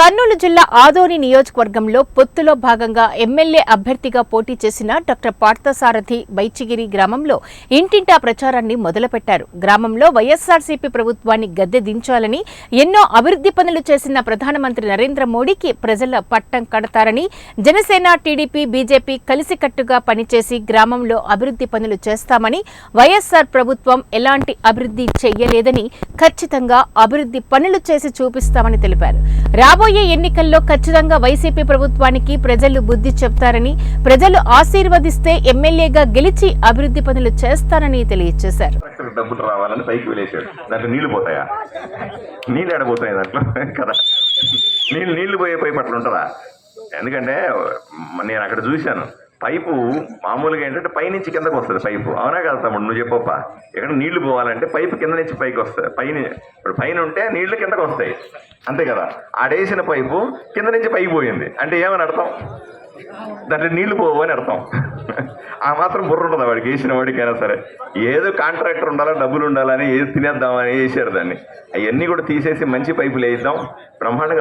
కర్నూలు జిల్లా ఆదోని నియోజకవర్గంలో పొత్తులో భాగంగా ఎమ్మెల్యే అభ్యర్థిగా పోటీ చేసిన డాక్టర్ పార్థసారథి బైచిగిరి గ్రామంలో ఇంటింటా ప్రచారాన్ని మొదలుపెట్టారు. గ్రామంలో వైఎస్సార్సీపీ ప్రభుత్వాన్ని గద్దె దించాలని ఎన్నో అభివృద్ధి పనులు చేసిన ప్రధానమంత్రి నరేంద్ర మోడీకి ప్రజల పట్టం కడతారని జనసేన టీడీపీ బీజేపీ కలిసికట్టుగా పనిచేసి గ్రామంలో అభివృద్ధి పనులు చేస్తామని వైఎస్ఆర్ ప్రభుత్వం ఎలాంటి అభివృద్ధి చేయలేదని ఖచ్చితంగా అభివృద్ధి పనులు చేసి చూపిస్తామని తెలిపారు. రాబోయే రాబోయే ఎన్నికల్లో ఖచ్చితంగా వైసీపీ ప్రభుత్వానికి ప్రజలు బుద్ధి చెప్తారని ప్రజలు ఆశీర్వదిస్తే ఎమ్మెల్యేగా గెలిచి అభివృద్ధి పనులు చేస్తారని తెలియజేశారు డబ్బులు రావాలని పైకి వెళ్ళేశాడు దాంట్లో నీళ్ళు పోతాయా? నీళ్ళు ఎడబోతాయి దాంట్లో? కదా. నీళ్ళు నీళ్ళు పోయే పై పట్ల ఉంటుందా? ఎందుకంటే నేను అక్కడ చూశాను. పైపు మామూలుగా ఏంటంటే పైనుంచి కిందకు వస్తుంది పైపు. అవునా కదా తమ్ముడు? నువ్వు చెప్పప్ప. ఎక్కడ నీళ్ళు పోవాలంటే పైపు కింద నుంచి పైకి వస్తుంది. పైన ఇప్పుడు పైన ఉంటే నీళ్ళు కిందకు వస్తాయి. అంతే కదా? ఆడేసిన పైపు కింద నుంచి పైకి పోయింది. అంటే ఏమని అర్థం? దాంట్లో నీళ్ళు పోవు అని అర్థం. ఆ మాత్రం బుర్ర ఉంటుంది వాడికి. వేసిన వాడికైనా సరే. ఏదో కాంట్రాక్టర్ ఉండాలా డబ్బులు ఉండాలని ఏది తినేద్దామని వేసారు దాన్ని. అవన్నీ కూడా తీసేసి మంచి పైపులు వేయిద్దాం బ్రహ్మాండంగా